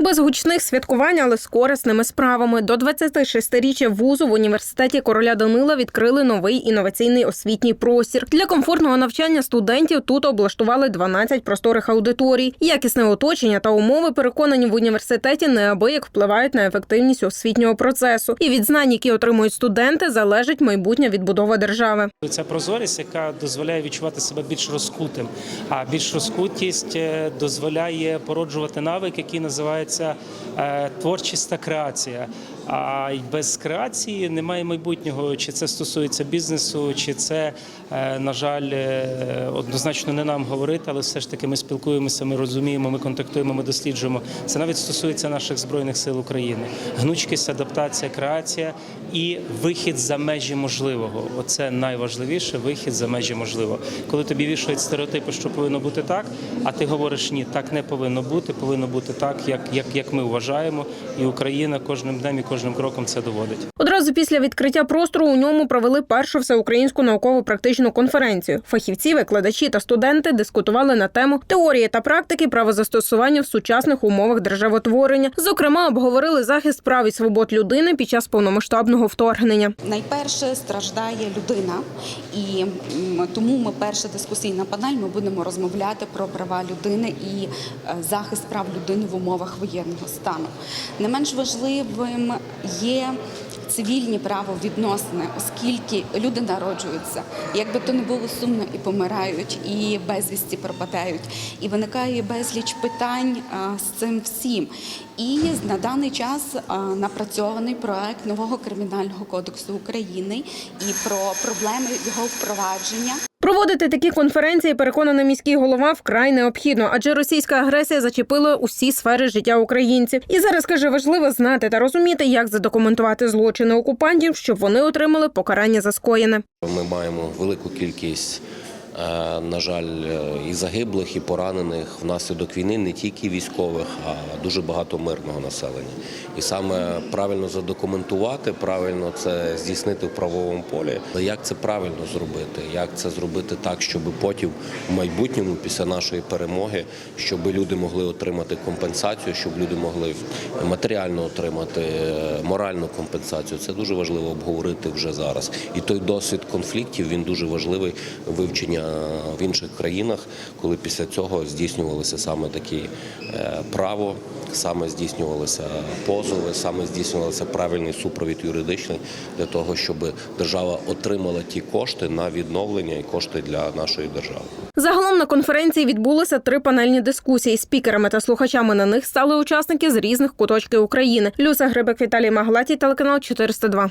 Без гучних святкувань, але з корисними справами. До 26-річчя вузу в університеті короля Данила відкрили новий інноваційний освітній простір. Для комфортного навчання студентів тут облаштували 12 просторих аудиторій. Якісне оточення та умови переконані в університеті неабияк впливають на ефективність освітнього процесу. І від знань, які отримують студенти, залежить майбутня відбудова держави. Це прозорість, яка дозволяє відчувати себе більш розкутим. А більш розкутість е, дозволяє породжувати навик, який називається е, творчість та креація. А без креації немає майбутнього. Чи це стосується бізнесу, чи це, е, на жаль, е, однозначно не нам говорити, але все ж таки ми спілкуємося, ми розуміємо, ми контактуємо, ми досліджуємо. Це навіть стосується наших збройних сил України. Гнучкість, адаптація, креація і вихід за межі можливого. Оце найважливіше вихід за межі можливого. Коли тобі вішають стереотипи, що повинно бути так, а ти говориш ні, так не повинно бути, повинно бути так, як, як, як ми вважаємо, і Україна кожним днем і кожним кроком це доводить. Одразу після відкриття простору у ньому провели першу всеукраїнську науково-практичну конференцію. Фахівці, викладачі та студенти дискутували на тему теорії та практики правозастосування в сучасних умовах державотворення. Зокрема, обговорили захист прав і свобод людини під час повномасштабного вторгнення. Найперше страждає людина, і тому ми перша дискусійна панель. Ми будемо розмовляти про права людини і е, захист прав людини в умовах воєнного стану. Не менш важливим є цивільні правовідносини, оскільки люди народжуються, як би то не було сумно, і помирають, і безвісті пропадають. І виникає безліч питань з цим всім. І на даний час напрацьований проект нового кримінального кодексу України і про проблеми його впровадження. Проводити такі конференції, переконаний міський голова, вкрай необхідно, адже російська агресія зачепила усі сфери життя українців. І зараз каже, важливо знати та розуміти, як задокументувати злочини окупантів, щоб вони отримали покарання за скоєне. Ми маємо велику кількість, на жаль, е, і загиблих, і поранених внаслідок війни не тільки військових, а дуже багато мирного населення. І саме правильно задокументувати, правильно це здійснити в правовому полі. Як це правильно зробити? Як це зробити так, щоб потім в майбутньому, після нашої перемоги, щоб люди могли отримати компенсацію, щоб люди могли матеріально отримати е, моральну компенсацію. Це дуже важливо обговорити вже зараз. І той досвід конфліктів він дуже важливий вивчення в інших країнах, коли після цього здійснювалися саме такі е, право, саме здійснювалися позови, саме здійснювався правильний супровід юридичний для того, щоб держава отримала ті кошти на відновлення і кошти для нашої держави. Загалом на конференції відбулося три панельні дискусії. Спікерами та слухачами на них стали учасники з різних куточків України. Люся Грибик, Віталій Маглатій, телеканал 402.